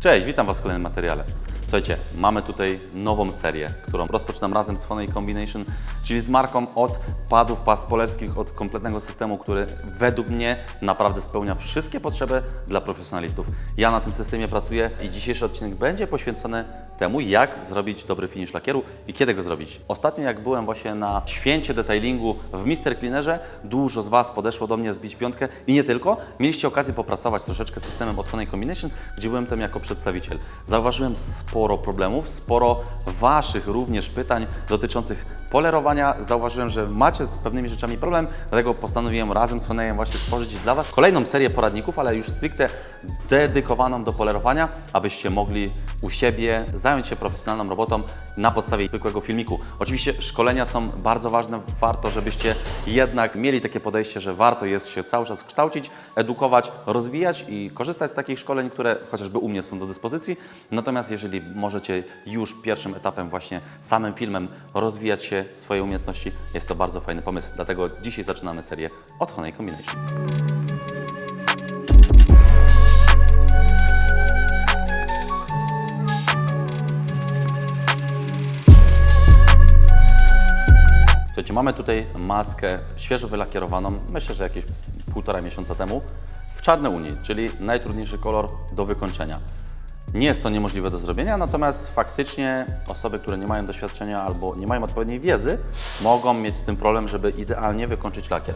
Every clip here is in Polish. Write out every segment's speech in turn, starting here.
Cześć, witam Was w kolejnym materiale. Słuchajcie, mamy tutaj nową serię, którą rozpoczynam razem z Honey Combination, czyli z marką od padów past polerskich, od kompletnego systemu, który według mnie naprawdę spełnia wszystkie potrzeby dla profesjonalistów. Ja na tym systemie pracuję i dzisiejszy odcinek będzie poświęcony temu, jak zrobić dobry finish lakieru i kiedy go zrobić. Ostatnio jak byłem właśnie na święcie detailingu w Mister Cleanerze, dużo z Was podeszło do mnie zbić piątkę i nie tylko. Mieliście okazję popracować troszeczkę systemem od Honey Combination, gdzie byłem tam jako przedstawiciel. Zauważyłem sporo problemów, sporo Waszych również pytań dotyczących polerowania. Zauważyłem, że macie z pewnymi rzeczami problem, dlatego postanowiłem razem z Honeyem właśnie stworzyć dla Was kolejną serię poradników, ale już stricte dedykowaną do polerowania, abyście mogli u siebie zająć się profesjonalną robotą na podstawie zwykłego filmiku. Oczywiście szkolenia są bardzo ważne, warto, żebyście jednak mieli takie podejście, że warto jest się cały czas kształcić, edukować, rozwijać i korzystać z takich szkoleń, które chociażby u mnie są do dyspozycji. Natomiast jeżeli możecie już pierwszym etapem, właśnie samym filmem rozwijać się, swoje umiejętności, jest to bardzo fajny pomysł. Dlatego dzisiaj zaczynamy serię od Honey Combination. Słuchajcie, mamy tutaj maskę świeżo wylakierowaną, myślę, że jakieś półtora miesiąca temu, w czarnej unii, czyli najtrudniejszy kolor do wykończenia. Nie jest to niemożliwe do zrobienia, natomiast faktycznie osoby, które nie mają doświadczenia albo nie mają odpowiedniej wiedzy, mogą mieć z tym problem, żeby idealnie wykończyć lakier.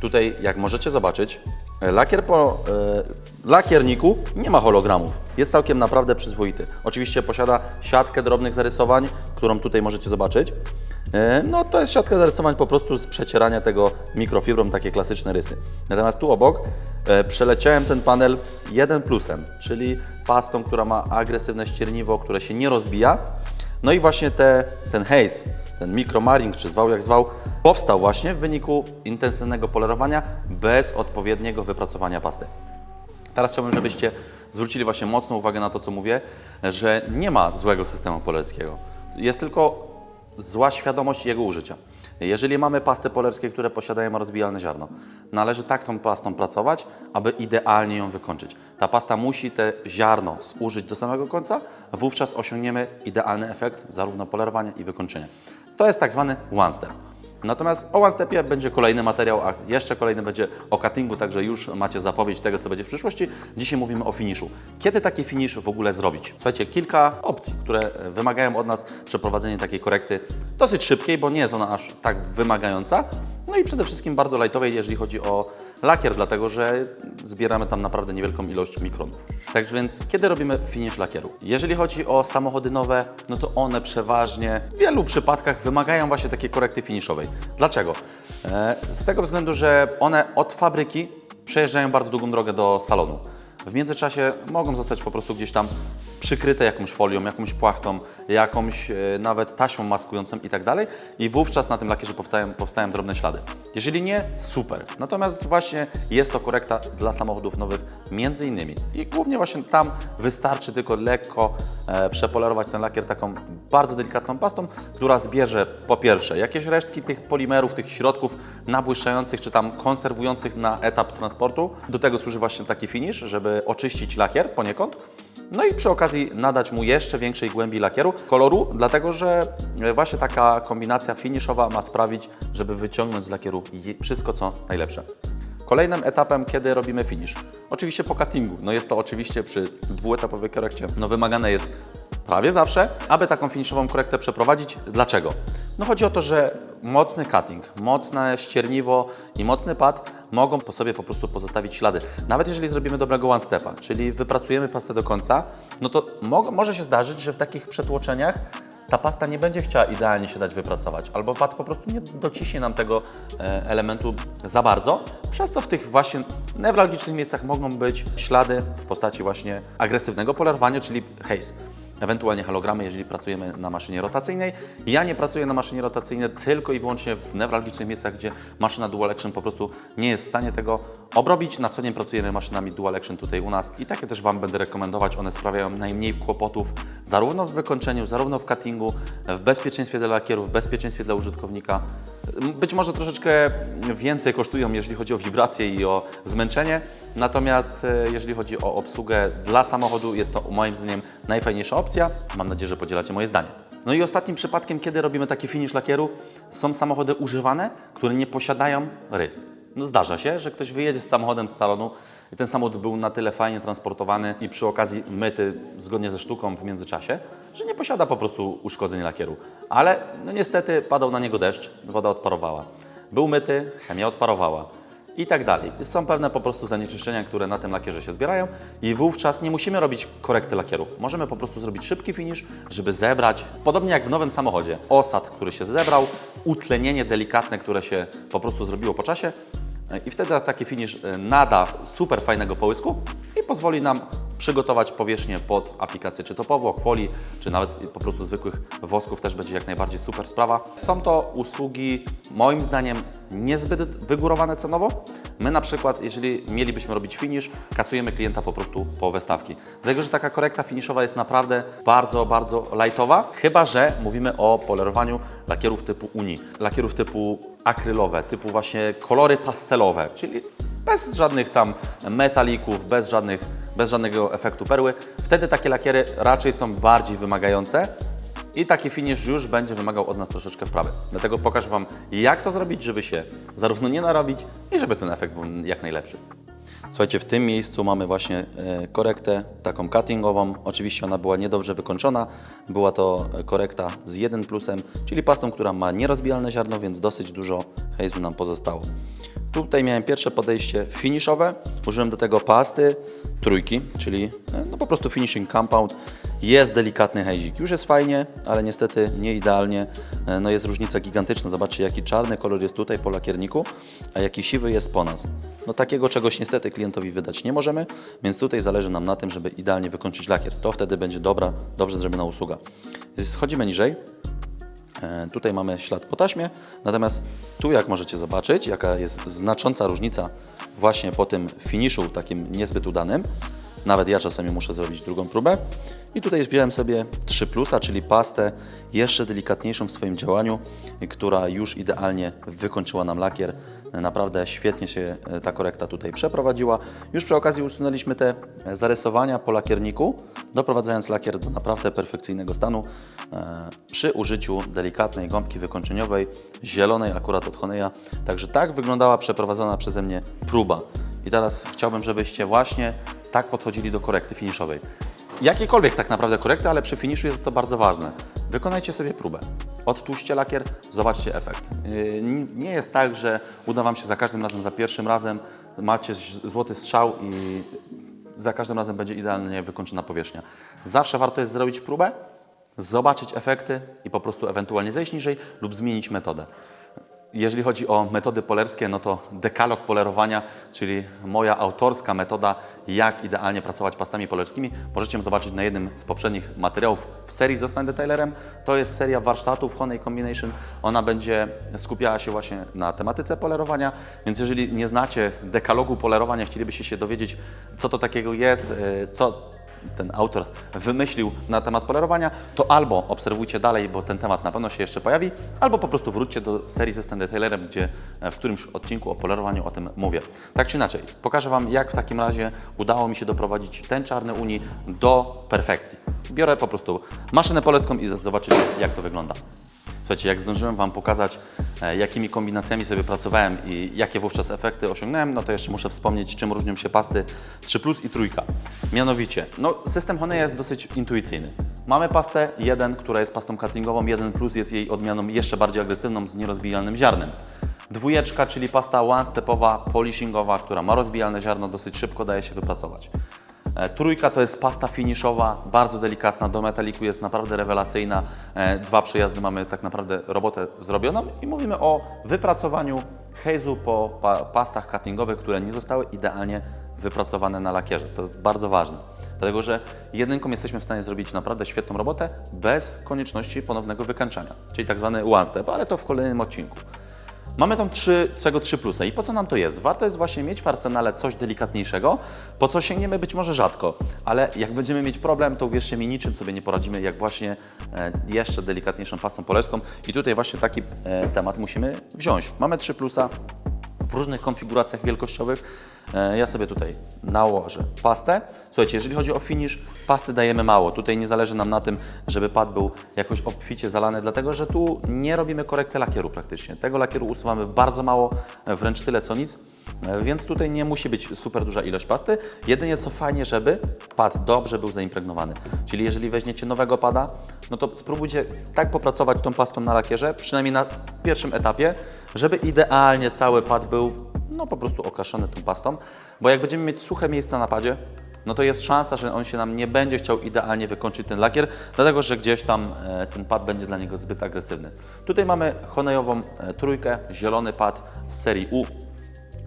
Tutaj, jak możecie zobaczyć, lakier po e, lakierniku nie ma hologramów. Jest całkiem naprawdę przyzwoity. Oczywiście posiada siatkę drobnych zarysowań, którą tutaj możecie zobaczyć. E, No to jest siatka zarysowań po prostu z przecierania tego mikrofibrą, takie klasyczne rysy. Natomiast tu obok e, przeleciałem ten panel 1 plusem, czyli pastą, która ma agresywne ścierniwo, które się nie rozbija. No i właśnie te, ten haze, ten mikromaring, czy zwał jak zwał, powstał właśnie w wyniku intensywnego polerowania bez odpowiedniego wypracowania pasty. Teraz chciałbym, żebyście zwrócili właśnie mocną uwagę na to, co mówię, że nie ma złego systemu polerskiego. Jest tylko zła świadomość jego użycia. Jeżeli mamy pasty polerskie, które posiadają rozbijalne ziarno, należy tak tą pastą pracować, aby idealnie ją wykończyć. Ta pasta musi te ziarno zużyć do samego końca, wówczas osiągniemy idealny efekt zarówno polerowania i wykończenia. To jest tak zwany one step. Natomiast o One Stepie będzie kolejny materiał, a jeszcze kolejny będzie o cuttingu, także już macie zapowiedź tego, co będzie w przyszłości. Dzisiaj mówimy o finiszu. Kiedy taki finish w ogóle zrobić? Słuchajcie, kilka opcji, które wymagają od nas przeprowadzenia takiej korekty dosyć szybkiej, bo nie jest ona aż tak wymagająca. No i przede wszystkim bardzo lightowej, jeżeli chodzi o lakier, dlatego że zbieramy tam naprawdę niewielką ilość mikronów. Tak więc, kiedy robimy finish lakieru? Jeżeli chodzi o samochody nowe, no to one przeważnie w wielu przypadkach wymagają właśnie takiej korekty finiszowej. Dlaczego? E, Z tego względu, że one od fabryki przejeżdżają bardzo długą drogę do salonu. W międzyczasie mogą zostać po prostu gdzieś tam przykryte jakąś folią, jakąś płachtą, jakąś e, nawet taśmą maskującą i tak dalej i wówczas na tym lakierze powstają, powstają drobne ślady. Jeżeli nie, super. Natomiast właśnie jest to korekta dla samochodów nowych między innymi i głównie właśnie tam wystarczy tylko lekko e, przepolerować ten lakier taką bardzo delikatną pastą, która zbierze po pierwsze jakieś resztki tych polimerów, tych środków nabłyszczających czy tam konserwujących na etap transportu. Do tego służy właśnie taki finish, żeby oczyścić lakier poniekąd. No i przy okazji nadać mu jeszcze większej głębi lakieru, koloru, dlatego że e, właśnie taka kombinacja finiszowa ma sprawić, żeby wyciągnąć z lakieru wszystko co najlepsze. Kolejnym etapem, kiedy robimy finish, oczywiście po cuttingu. No jest to oczywiście przy dwuetapowej korekcie. No wymagane jest prawie zawsze, aby taką finishową korektę przeprowadzić. Dlaczego? No chodzi o to, że mocny cutting, mocne ścierniwo i mocny pad mogą po sobie po prostu pozostawić ślady. Nawet jeżeli zrobimy dobrego one stepa, czyli wypracujemy pastę do końca, no to mo może się zdarzyć, że w takich przetłoczeniach ta pasta nie będzie chciała idealnie się dać wypracować, albo pat po prostu nie dociśnie nam tego e, elementu za bardzo, przez co w tych właśnie newralgicznych miejscach mogą być ślady w postaci właśnie agresywnego polerowania, czyli haze. Ewentualnie halogramy, jeżeli pracujemy na maszynie rotacyjnej. Ja nie pracuję na maszynie rotacyjnej tylko i wyłącznie w newralgicznych miejscach, gdzie maszyna Dual Action po prostu nie jest w stanie tego obrobić. Na co dzień pracujemy maszynami Dual Action tutaj u nas i takie też Wam będę rekomendować. One sprawiają najmniej kłopotów zarówno w wykończeniu, zarówno w cuttingu, w bezpieczeństwie dla lakierów, w bezpieczeństwie dla użytkownika. Być może troszeczkę więcej kosztują, jeżeli chodzi o wibracje i o zmęczenie, natomiast e, jeżeli chodzi o obsługę dla samochodu, jest to moim zdaniem najfajniejsza opcja. Mam nadzieję, że podzielacie moje zdanie. No i ostatnim przypadkiem, kiedy robimy taki finish lakieru, są samochody używane, które nie posiadają rys. No zdarza się, że ktoś wyjedzie z samochodem z salonu i ten samochód był na tyle fajnie transportowany i przy okazji myty zgodnie ze sztuką w międzyczasie, że nie posiada po prostu uszkodzeń lakieru. Ale no niestety padał na niego deszcz, woda odparowała. Był myty, chemia odparowała i tak dalej. Są pewne po prostu zanieczyszczenia, które na tym lakierze się zbierają i wówczas nie musimy robić korekty lakieru. Możemy po prostu zrobić szybki finish, żeby zebrać, podobnie jak w nowym samochodzie, osad, który się zebrał, utlenienie delikatne, które się po prostu zrobiło po czasie i wtedy taki finish e, nada super fajnego połysku i pozwoli nam przygotować powierzchnię pod aplikację czy to powłok, folii, czy nawet po prostu zwykłych wosków też będzie jak najbardziej super sprawa. Są to usługi moim zdaniem niezbyt wygórowane cenowo. My na przykład, jeżeli mielibyśmy robić finish, kasujemy klienta po prostu połowę stawki. Dlatego, że taka korekta finiszowa jest naprawdę bardzo, bardzo lightowa, chyba że mówimy o polerowaniu lakierów typu Uni, lakierów typu akrylowe, typu właśnie kolory pastelowe, czyli bez żadnych tam metalików, bez, żadnych, bez żadnego efektu perły. Wtedy takie lakiery raczej są bardziej wymagające i taki finish już będzie wymagał od nas troszeczkę wprawy. Dlatego pokażę Wam, jak to zrobić, żeby się zarówno nie narobić i żeby ten efekt był jak najlepszy. Słuchajcie, w tym miejscu mamy właśnie e, korektę taką cuttingową. Oczywiście ona była niedobrze wykończona. Była to e, korekta z 1 plusem, czyli pastą, która ma nierozbijalne ziarno, więc dosyć dużo hejzu nam pozostało. Tutaj miałem pierwsze podejście finiszowe. Użyłem do tego pasty trójki, czyli e, no po prostu finishing compound. Jest delikatny hejzik. Już jest fajnie, ale niestety nie idealnie. E, No jest różnica gigantyczna. Zobaczcie, jaki czarny kolor jest tutaj po lakierniku, a jaki siwy jest po nas. No takiego czegoś niestety klientowi wydać nie możemy, więc tutaj zależy nam na tym, żeby idealnie wykończyć lakier. To wtedy będzie dobra, dobrze zrobiona usługa. Schodzimy niżej. E, Tutaj mamy ślad po taśmie, natomiast tu jak możecie zobaczyć, jaka jest znacząca różnica właśnie po tym finiszu takim niezbyt udanym. Nawet ja czasami muszę zrobić drugą próbę. I tutaj wziąłem sobie 3 plusa, czyli pastę jeszcze delikatniejszą w swoim działaniu, która już idealnie wykończyła nam lakier. Naprawdę świetnie się e, ta korekta tutaj przeprowadziła. Już przy okazji usunęliśmy te e, zarysowania po lakierniku, doprowadzając lakier do naprawdę perfekcyjnego stanu e, przy użyciu delikatnej gąbki wykończeniowej, zielonej akurat od Honeya. Także tak wyglądała przeprowadzona przeze mnie próba. I teraz chciałbym, żebyście właśnie tak podchodzili do korekty finiszowej. Jakiekolwiek tak naprawdę korekty, ale przy finiszu jest to bardzo ważne. Wykonajcie sobie próbę. Odtłuszcie lakier, zobaczcie efekt. Yy, Nie jest tak, że uda Wam się za każdym razem, za pierwszym razem macie złoty strzał i za każdym razem będzie idealnie wykończona powierzchnia. Zawsze warto jest zrobić próbę, zobaczyć efekty i po prostu ewentualnie zejść niżej lub zmienić metodę. Jeżeli chodzi o metody polerskie, no to dekalog polerowania, czyli moja autorska metoda, jak idealnie pracować pastami polerskimi, możecie ją zobaczyć na jednym z poprzednich materiałów w serii Zostań Detailerem. To jest seria warsztatów Honey Combination. Ona będzie skupiała się właśnie na tematyce polerowania, więc jeżeli nie znacie dekalogu polerowania, chcielibyście się dowiedzieć, co to takiego jest, y, co ten autor wymyślił na temat polerowania, to albo obserwujcie dalej, bo ten temat na pewno się jeszcze pojawi, albo po prostu wróćcie do serii Zostań Detailerem, gdzie e, w którymś odcinku o polerowaniu o tym mówię. Tak czy inaczej, pokażę Wam, jak w takim razie udało mi się doprowadzić ten czarny uni do perfekcji. Biorę po prostu maszynę polecką i zobaczycie, jak to wygląda. Słuchajcie, jak zdążyłem Wam pokazać, e, jakimi kombinacjami sobie pracowałem i jakie wówczas efekty osiągnąłem, no to jeszcze muszę wspomnieć, czym różnią się pasty 3 Plus i trójka. Mianowicie, no, system Honeya jest dosyć intuicyjny. Mamy pastę 1, która jest pastą cuttingową, 1 Plus jest jej odmianą jeszcze bardziej agresywną z nierozbijalnym ziarnem. Dwójeczka, czyli pasta one-stepowa, polishingowa, która ma rozbijalne ziarno, dosyć szybko daje się wypracować. E, Trójka to jest pasta finiszowa, bardzo delikatna, do metaliku jest naprawdę rewelacyjna. E, Dwa przejazdy mamy tak naprawdę robotę zrobioną i mówimy o wypracowaniu haze'u po pa pastach cuttingowych, które nie zostały idealnie wypracowane na lakierze. To jest bardzo ważne. Dlatego, że jedynką jesteśmy w stanie zrobić naprawdę świetną robotę bez konieczności ponownego wykańczania, czyli tak zwany one step, ale to w kolejnym odcinku. Mamy trzy, czego trzy plusy. I po co nam to jest? Warto jest właśnie mieć w arsenale coś delikatniejszego, po co sięgniemy być może rzadko, ale jak będziemy mieć problem, to uwierzcie mi, niczym sobie nie poradzimy, jak właśnie e, jeszcze delikatniejszą pastą polerską. I tutaj właśnie taki e, temat musimy wziąć. Mamy trzy plusa w różnych konfiguracjach wielkościowych. E, Ja sobie tutaj nałożę pastę. Słuchajcie, jeżeli chodzi o finish, pasty dajemy mało. Tutaj nie zależy nam na tym, żeby pad był jakoś obficie zalany, dlatego że tu nie robimy korekty lakieru praktycznie. Tego lakieru usuwamy bardzo mało, e, wręcz tyle co nic. E, Więc tutaj nie musi być super duża ilość pasty. Jedynie co fajnie, żeby pad dobrze był zaimpregnowany. Czyli jeżeli weźmiecie nowego pada, no to spróbujcie tak popracować tą pastą na lakierze, przynajmniej na pierwszym etapie, żeby idealnie cały pad był no po prostu okraszony tą pastą, bo jak będziemy mieć suche miejsca na padzie, no to jest szansa, że on się nam nie będzie chciał idealnie wykończyć ten lakier, dlatego że gdzieś tam e, ten pad będzie dla niego zbyt agresywny. Tutaj mamy honejową e, trójkę, zielony pad z serii U,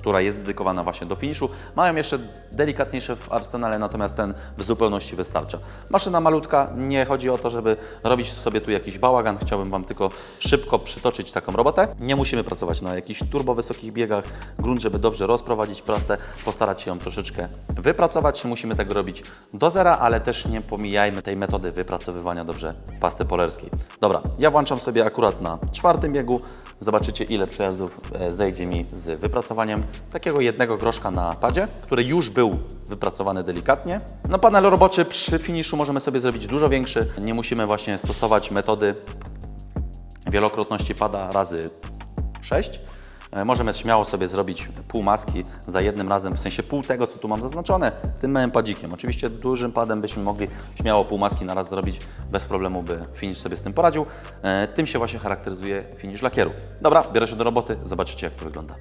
która jest dedykowana właśnie do finiszu. Mają jeszcze delikatniejsze w arsenale, natomiast ten w zupełności wystarcza. Maszyna malutka, nie chodzi o to, żeby robić sobie tu jakiś bałagan. Chciałbym Wam tylko szybko przytoczyć taką robotę. Nie musimy pracować na jakichś turbo wysokich biegach. Grunt, żeby dobrze rozprowadzić prostę, postarać się ją troszeczkę wypracować. Musimy tego robić do zera, ale też nie pomijajmy tej metody wypracowywania dobrze pasty polerskiej. Dobra, ja włączam sobie akurat na czwartym biegu. Zobaczycie, ile przejazdów e, zejdzie mi z wypracowaniem takiego jednego groszka na padzie, który już był wypracowany delikatnie. No panel roboczy przy finiszu możemy sobie zrobić dużo większy. Nie musimy właśnie stosować metody wielokrotności pada razy 6. E, Możemy śmiało sobie zrobić pół maski za jednym razem, w sensie pół tego, co tu mam zaznaczone, tym małym padzikiem. Oczywiście dużym padem byśmy mogli śmiało pół maski na raz zrobić, bez problemu by finish sobie z tym poradził. E, Tym się właśnie charakteryzuje finish lakieru. Dobra, biorę się do roboty, zobaczycie jak to wygląda.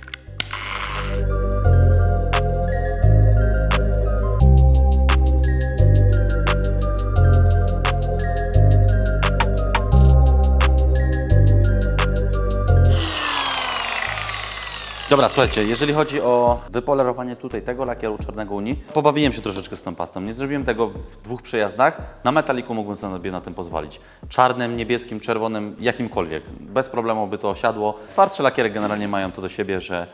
Dobra, słuchajcie, jeżeli chodzi o wypolerowanie tutaj tego lakieru czarnego Unii, pobawiłem się troszeczkę z tą pastą. Nie zrobiłem tego w dwóch przejazdach. Na metaliku mógłbym sobie na tym pozwolić. Czarnym, niebieskim, czerwonym, jakimkolwiek. Bez problemu by to siadło. Twardsze lakiery generalnie mają to do siebie, że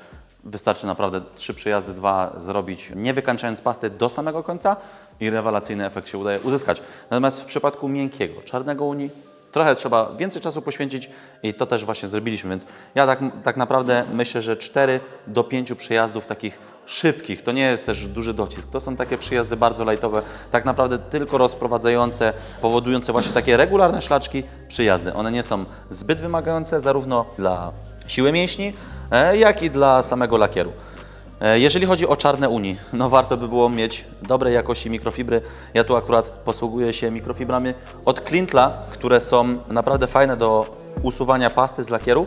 wystarczy naprawdę trzy przejazdy, dwa zrobić, nie wykańczając pasty do samego końca i rewelacyjny efekt się udaje uzyskać. Natomiast w przypadku miękkiego, czarnego Unii, Trochę trzeba więcej czasu poświęcić i to też właśnie zrobiliśmy, więc ja tak, tak naprawdę myślę, że 4 do 5 przejazdów takich szybkich, to nie jest też duży docisk, to są takie przyjazdy bardzo lightowe, tak naprawdę tylko rozprowadzające, powodujące właśnie takie regularne szlaczki przyjazdy. One nie są zbyt wymagające zarówno dla siły mięśni, e, jak i dla samego lakieru. E, Jeżeli chodzi o czarne uni, no warto by było mieć dobrej jakości mikrofibry. Ja tu akurat posługuję się mikrofibrami od Clintla, które są naprawdę fajne do usuwania pasty z lakieru.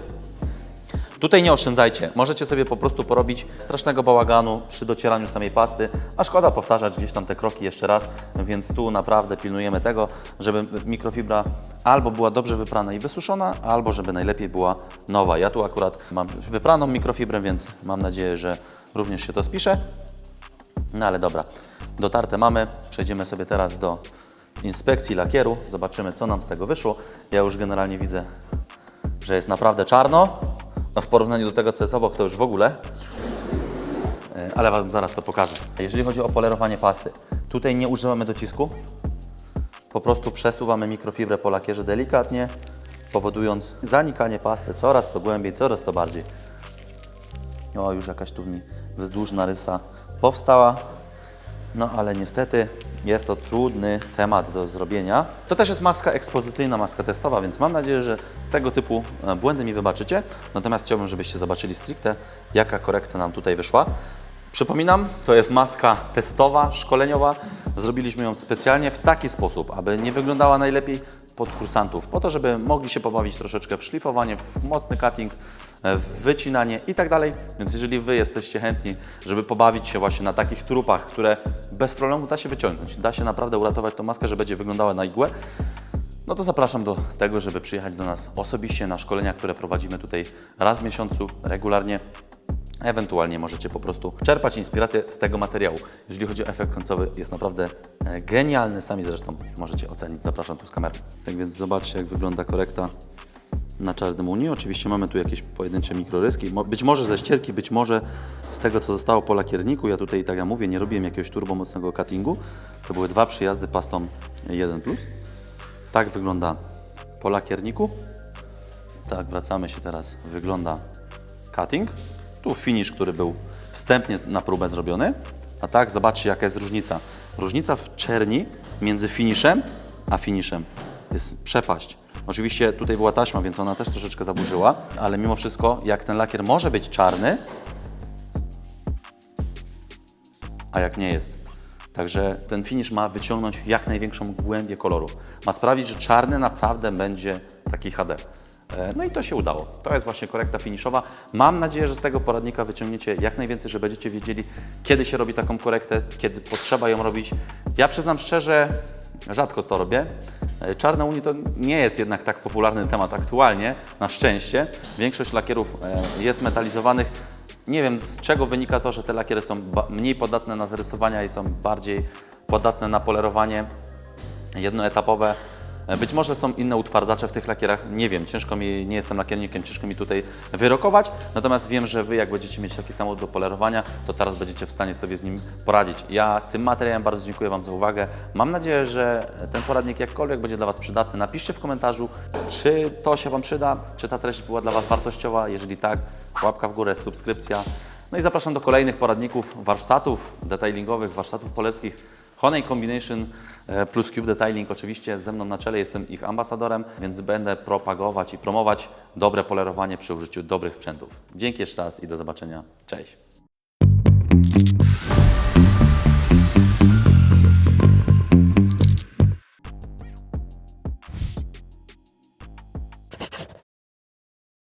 Tutaj nie oszczędzajcie. Możecie sobie po prostu porobić strasznego bałaganu przy docieraniu samej pasty, a szkoda powtarzać gdzieś tam te kroki jeszcze raz, więc tu naprawdę pilnujemy tego, żeby mikrofibra albo była dobrze wyprana i wysuszona, albo żeby najlepiej była nowa. Ja tu akurat mam wypraną mikrofibrę, więc mam nadzieję, że również się to spisze. No ale dobra, dotarte mamy. Przejdziemy sobie teraz do inspekcji lakieru. Zobaczymy, co nam z tego wyszło. Ja już generalnie widzę, że jest naprawdę czarno. No w porównaniu do tego, co jest obok, to już w ogóle. E, Ale Wam zaraz to pokażę. Jeżeli chodzi o polerowanie pasty, tutaj nie używamy docisku. Po prostu przesuwamy mikrofibrę po lakierze delikatnie, powodując zanikanie pasty coraz to głębiej, coraz to bardziej. O, już jakaś tu mi wzdłużna rysa powstała. No ale niestety jest to trudny temat do zrobienia. To też jest maska ekspozycyjna, maska testowa, więc mam nadzieję, że tego typu e, błędy mi wybaczycie. Natomiast chciałbym, żebyście zobaczyli stricte, jaka korekta nam tutaj wyszła. Przypominam, to jest maska testowa, szkoleniowa. Zrobiliśmy ją specjalnie w taki sposób, aby nie wyglądała najlepiej pod kursantów, po to, żeby mogli się pobawić troszeczkę w szlifowanie, w mocny cutting, wycinanie i tak dalej. Więc jeżeli Wy jesteście chętni, żeby pobawić się właśnie na takich trupach, które bez problemu da się wyciągnąć, da się naprawdę uratować tą maskę, że będzie wyglądała na igłę, no to zapraszam do tego, żeby przyjechać do nas osobiście na szkolenia, które prowadzimy tutaj raz w miesiącu, regularnie. Ewentualnie możecie po prostu czerpać inspirację z tego materiału. Jeżeli chodzi o efekt końcowy, jest naprawdę e, genialny. Sami zresztą możecie ocenić. Zapraszam tu z kamery. Tak więc zobaczcie, jak wygląda korekta na czarnym Unii. Oczywiście mamy tu jakieś pojedyncze mikroryski. Być może ze ścierki, być może z tego, co zostało po lakierniku. Ja tutaj, tak jak mówię, nie robiłem jakiegoś turbo mocnego cuttingu. To były dwa przyjazdy pastą 1+. Tak wygląda po lakierniku. Tak, wracamy się teraz. Wygląda cutting. Tu finish, który był wstępnie na próbę zrobiony. A tak, zobaczcie jaka jest różnica. Różnica w czerni między finishem a finishem jest przepaść. Oczywiście tutaj była taśma, więc ona też troszeczkę zaburzyła, ale mimo wszystko, jak ten lakier może być czarny, a jak nie jest. Także ten finish ma wyciągnąć jak największą głębię koloru. Ma sprawić, że czarny naprawdę będzie taki HD. E, No i to się udało. To jest właśnie korekta finiszowa. Mam nadzieję, że z tego poradnika wyciągniecie jak najwięcej, że będziecie wiedzieli, kiedy się robi taką korektę, kiedy potrzeba ją robić. Ja przyznam szczerze, rzadko to robię. E, Czarna Unii to nie jest jednak tak popularny temat aktualnie, na szczęście. Większość lakierów e, jest metalizowanych. Nie wiem z czego wynika to, że te lakiery są mniej podatne na zarysowania i są bardziej podatne na polerowanie jednoetapowe. E, Być może są inne utwardzacze w tych lakierach, nie wiem, ciężko mi, nie jestem lakiernikiem, ciężko mi tutaj wyrokować, natomiast wiem, że Wy jak będziecie mieć taki samochód do polerowania, to teraz będziecie w stanie sobie z nim poradzić. Ja tym materiałem bardzo dziękuję Wam za uwagę. Mam nadzieję, że ten poradnik jakkolwiek będzie dla Was przydatny. Napiszcie w komentarzu, czy to się Wam przyda, czy ta treść była dla Was wartościowa. Jeżeli tak, łapka w górę, subskrypcja. No i zapraszam do kolejnych poradników, warsztatów detailingowych, warsztatów poleckich. Honey Combination e, plus Cube Detailing oczywiście ze mną na czele, jestem ich ambasadorem, więc będę propagować i promować dobre polerowanie przy użyciu dobrych sprzętów. Dzięki jeszcze raz i do zobaczenia. Cześć!